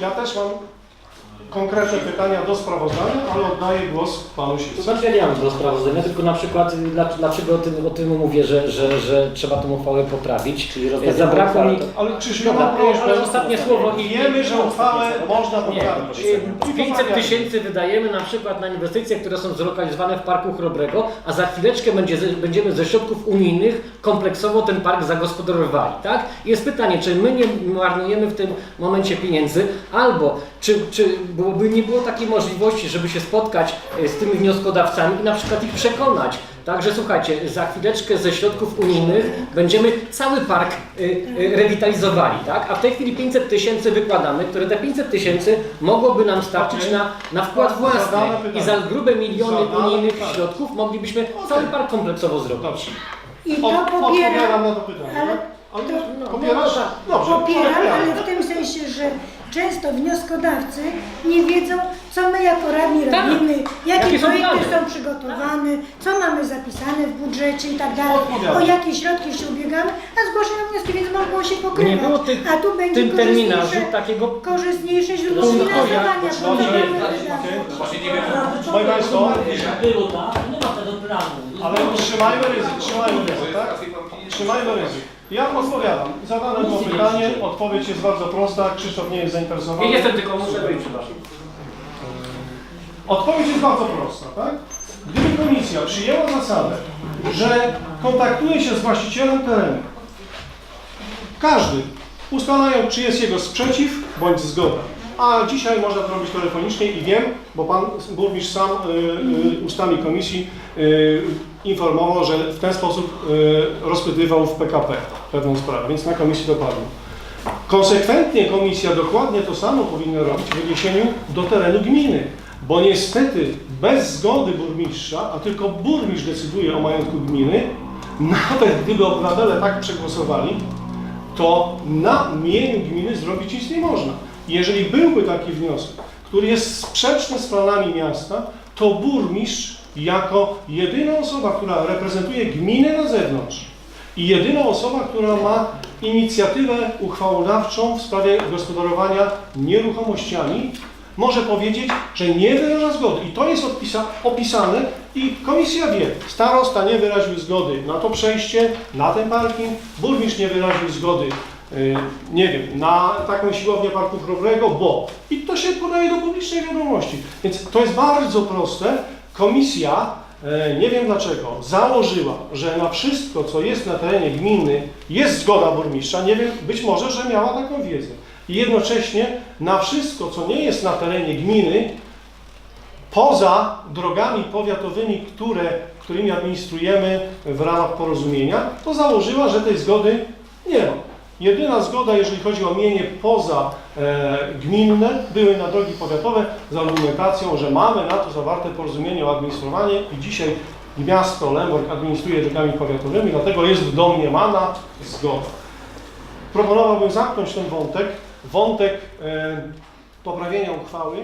Ja też mam konkretne pytania do sprawozdania, ale oddaję głos panu To Siwce. znaczy ja nie mam do sprawozdania, tylko na przykład y, dla- dlaczego o tym, o tym mówię, że, że, że trzeba tą uchwałę poprawić. Czyli rozmawiamy Zabrakło o mi... Ale ja Dobra, mam prośbę? ale ostatnie słowo i... Wiemy, że uchwałę można poprawić. y, 500 tysięcy wydajemy na przykład na inwestycje, które są zlokalizowane w Parku Chrobrego, a za chwileczkę będzie, ze- będziemy ze środków unijnych kompleksowo ten park zagospodarowali, tak? I jest pytanie, czy my nie marnujemy w tym momencie pieniędzy, albo czy, czy byłoby, nie było takiej możliwości, żeby się spotkać y, z tymi wnioskodawcami i na przykład ich przekonać, tak, że słuchajcie, za chwileczkę ze środków unijnych będziemy cały park y, y, rewitalizowali, tak? A w tej chwili 500 tysięcy wykładamy, które te 500 tysięcy mogłoby nam starczyć na, na wkład własny i za grube miliony unijnych pytanie. środków moglibyśmy cały park kompleksowo zrobić. I to odpowiadam popieram, na to pytanie. ale tak? To- no, popierasz? Dobrze. popieram, popieram. ale w tym sensie, że często wnioskodawcy nie wiedzą, co my jako radni Tak. robimy, jakie Jakie są projekty plany. są przygotowane, co mamy zapisane w budżecie i tak dalej, Odpowiadam. o jakie środki się ubiegamy, a zgłaszają wnioski, więc mogą się pokrywać. Nie było tych, a tu będzie tym terminarzu korzystniejsze, takiego korzystniejsze źródło Punktu, finansowania. bo to mamy Okej. wydatki. Właśnie nie wiem, Moi Państwo, Było tak, nie ma tego planu. ale trzymajmy ryzyk, trzymajmy ryzyk, tak? Trzymajmy ryzyk. Ja odpowiadam. Zadane było pytanie, odpowiedź jest bardzo prosta, Krzysztof nie jest zainteresowany. Nie jestem tylko muszę być, przepraszam. Odpowiedź jest bardzo prosta, tak? Gdyby komisja przyjęła zasadę, że kontaktuje się z właścicielem terenu, każdy, ustalają, czy jest jego sprzeciw bądź zgoda. A dzisiaj można to robić telefonicznie i wiem, bo pan burmistrz sam y, y, ustami komisji y, informował, że w ten sposób y, rozpytywał w PKP pewną sprawę, więc na komisji dopadło. Konsekwentnie komisja dokładnie to samo powinna robić w odniesieniu do terenu gminy, bo niestety bez zgody burmistrza, a tylko burmistrz decyduje o majątku gminy, nawet gdyby obywatele tak przegłosowali, to na mieniu gminy zrobić nic nie można. Jeżeli byłby taki wniosek, który jest sprzeczny z planami miasta, to burmistrz jako jedyna osoba, która reprezentuje gminę na zewnątrz i jedyna osoba, która ma inicjatywę uchwałodawczą w sprawie gospodarowania nieruchomościami, może powiedzieć, że nie wyraża zgody. I to jest odpisa, opisane i komisja wie, starosta nie wyraził zgody na to przejście, na ten parking, burmistrz nie wyraził zgody, y, nie wiem, na taką siłownię parku Chrobrego, bo. I to się podaje do publicznej wiadomości. Więc to jest bardzo proste. Komisja, e, nie wiem dlaczego, założyła, że na wszystko, co jest na terenie gminy, jest zgoda burmistrza. Nie wiem, być może, że miała taką wiedzę. I jednocześnie na wszystko, co nie jest na terenie gminy, poza drogami powiatowymi, które, którymi administrujemy w ramach porozumienia, to założyła, że tej zgody nie ma. Jedyna zgoda, jeżeli chodzi o mienie poza e, gminne, były na drogi powiatowe z argumentacją, że mamy na to zawarte porozumienie o administrowanie i dzisiaj miasto Lemborg administruje drogami powiatowymi, dlatego jest domniemana zgoda. Proponowałbym zamknąć ten wątek, wątek e, poprawienia uchwały